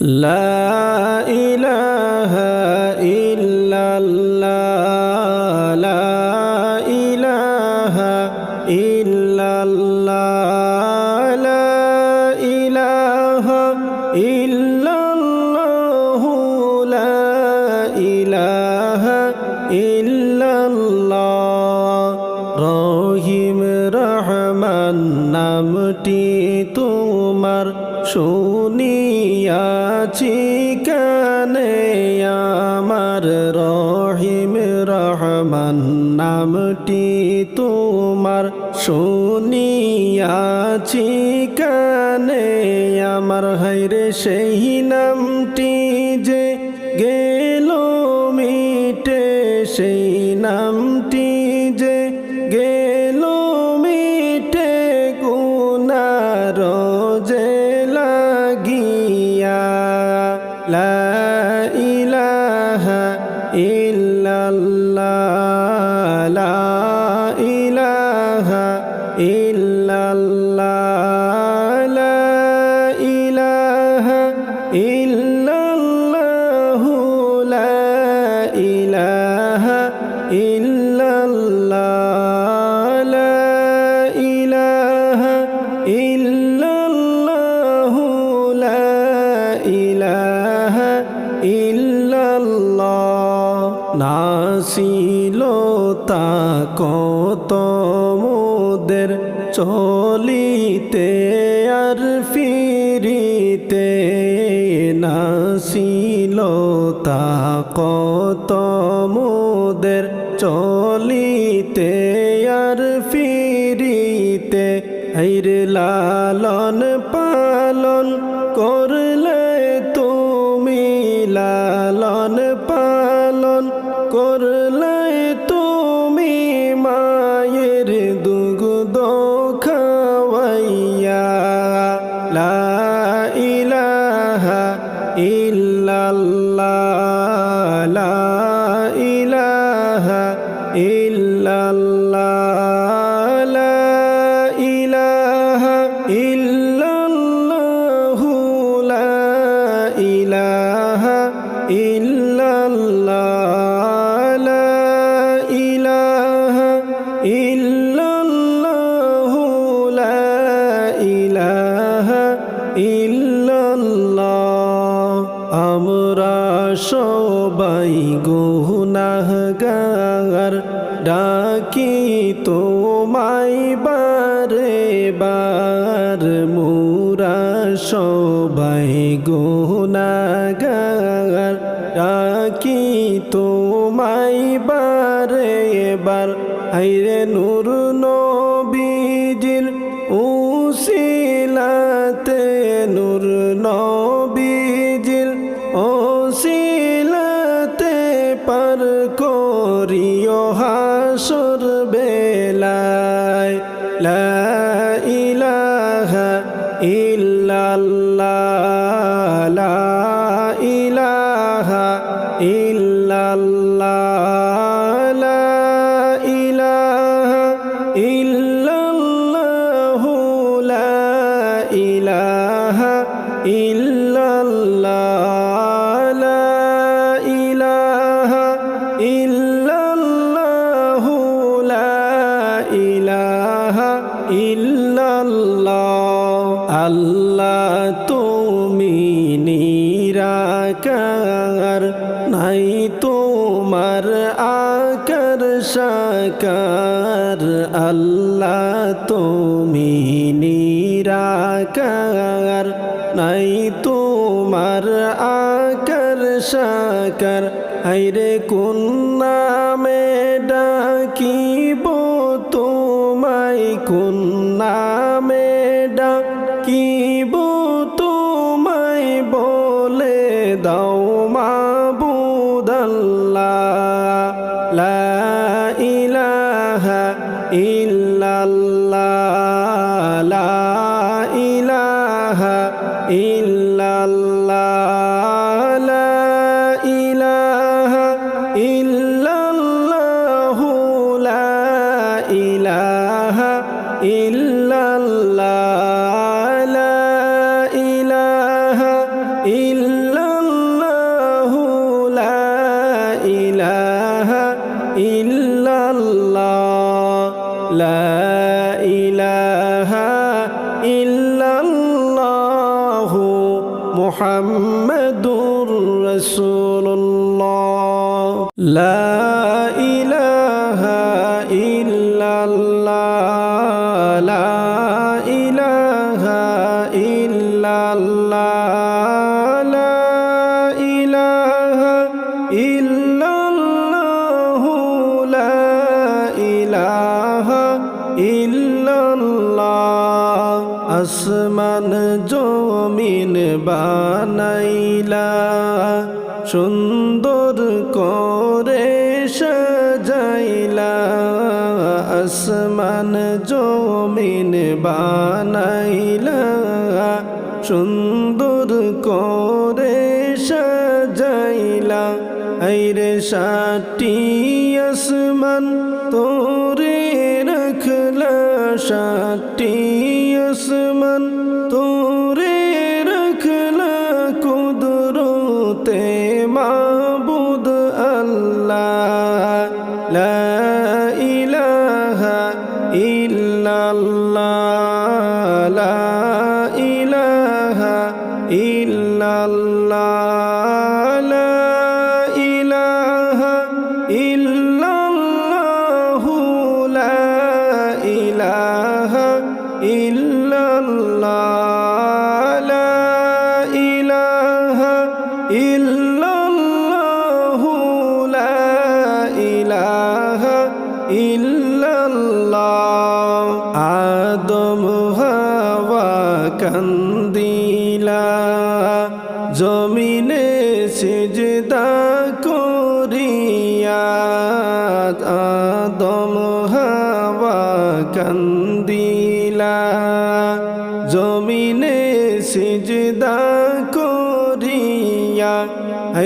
لا إله কানে আমার রহিম রহমান নামটি তোমার শুনিয়াছি কানে। আমার হাইরে সেই নামটি ইল্লাল্লাহ। নাসিল তা কত মোদের চলিতে আর ফিরিতে নাসিল তা কত মোদের চলিতে আর ফিরিতে। আইরে লালন করলে তুমি মায়ের দুগ্ধ নূর নবীজির উসিলাতে নূর নবীজির ইল্লাল্লাহ লা ইলাহা ইল্লাল্লাহ লা ইলাহা ইল্লাল্লাহ। আল্লাহ তুমি নিরাকার আল্লাহ তুমি নিরাকার নাই তোমার আকার সাকার। আইরে কোন নামে ডাকিব তোমায়? কোন নামে ডাকিব তোমায়? বলে দাও মাবুদাল্লাহ লা ইলাহা ইল্লাল্লাহ। লা ইলাহা ইল্লাল্লাহ। মুহাম্মাদুর রাসূলুল্লাহ লা ইলাহা ইল্লাল্লাহ লা ইলাহা ইল্লাল্লাহ লা ইলাহা ইল্লাল্লাহ লা ইলাহা ইল্লাল্লাহ আসমান জমিন বানাইলা, সুন্দর করে সাজাইলা, আসমান জমিন বানাইলা, সুন্দর করে সাজাইলা। আইরে সাটি আসমান তোরে রখলা সাটি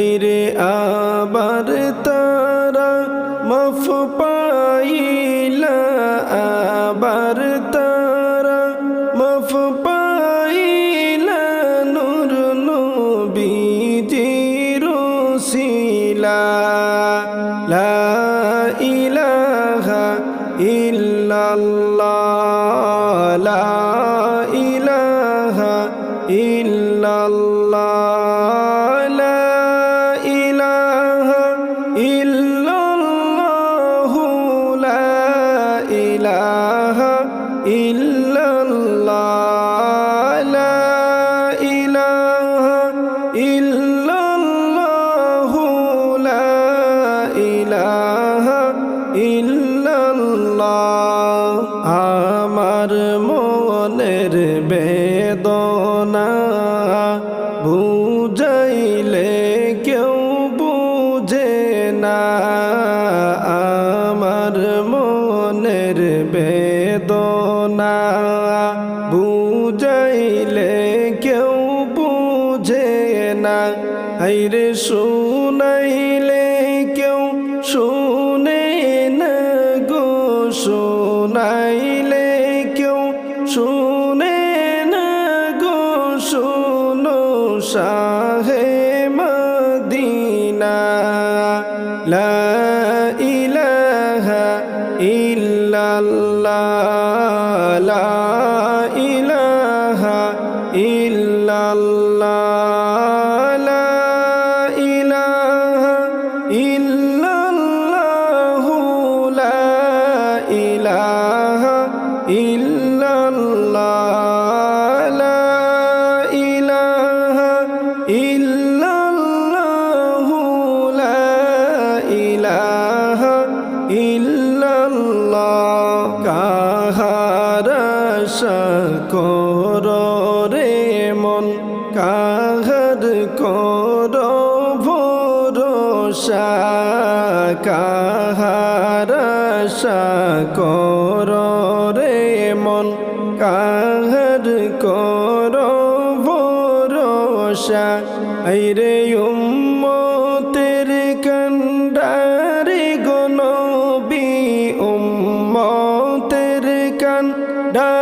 হাইরে আবার তারা মফ পাইলা। হাইরে শুনাইলে কেউ শুনে না গো, শুনাইলে কেউ শুনে না গো, শুনো শাহে মদিনা। লা ইলাহা ইল্লাল্লাহ কাহার কর রে মন। কাহার কর ভরসা। কাহার কর রে মন। কাহার কর ভরসা। আইরে No.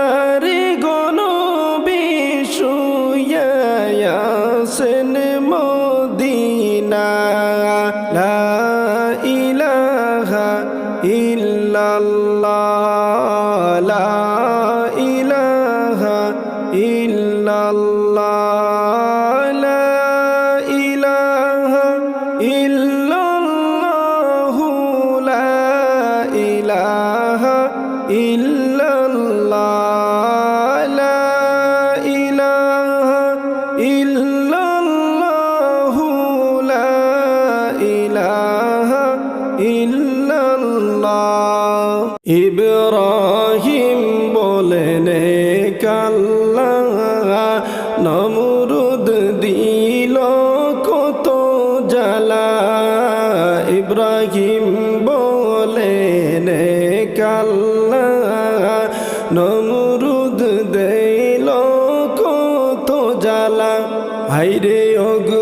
হাইরে অগ্নি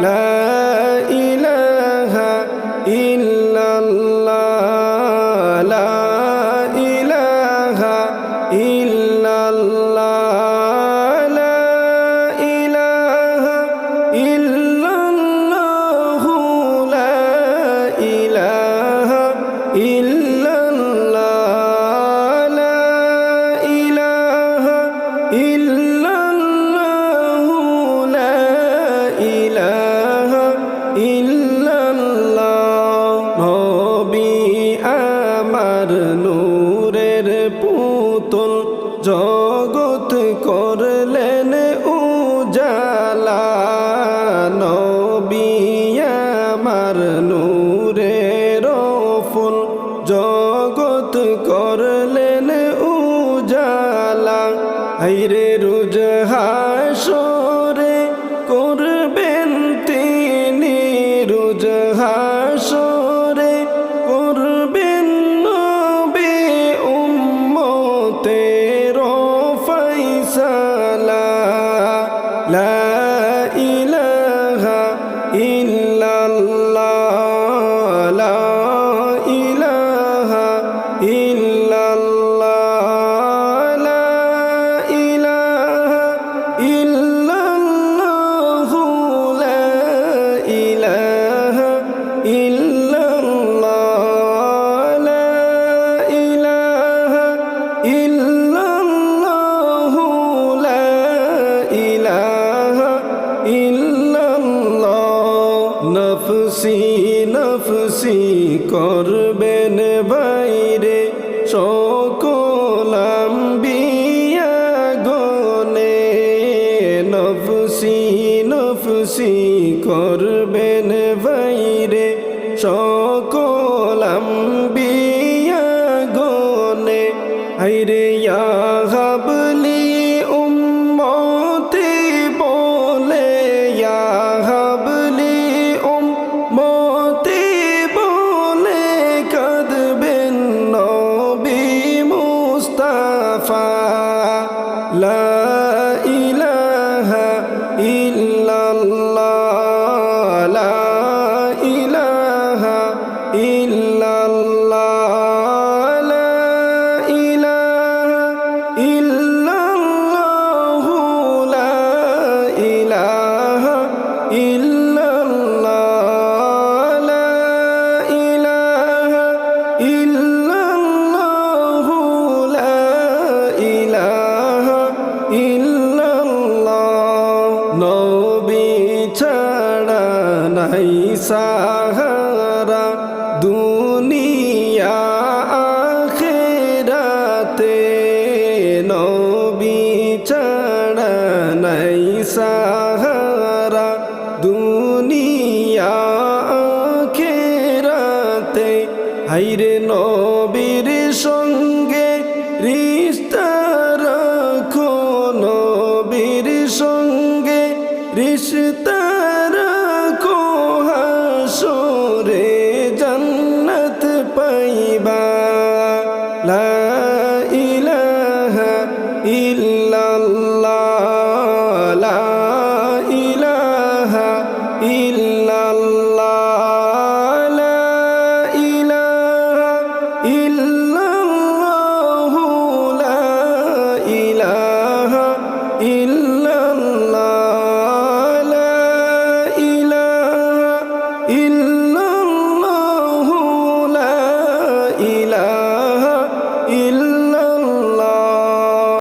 لا worship. আম্বিয়া গনে হাইরে ইয়া amarte.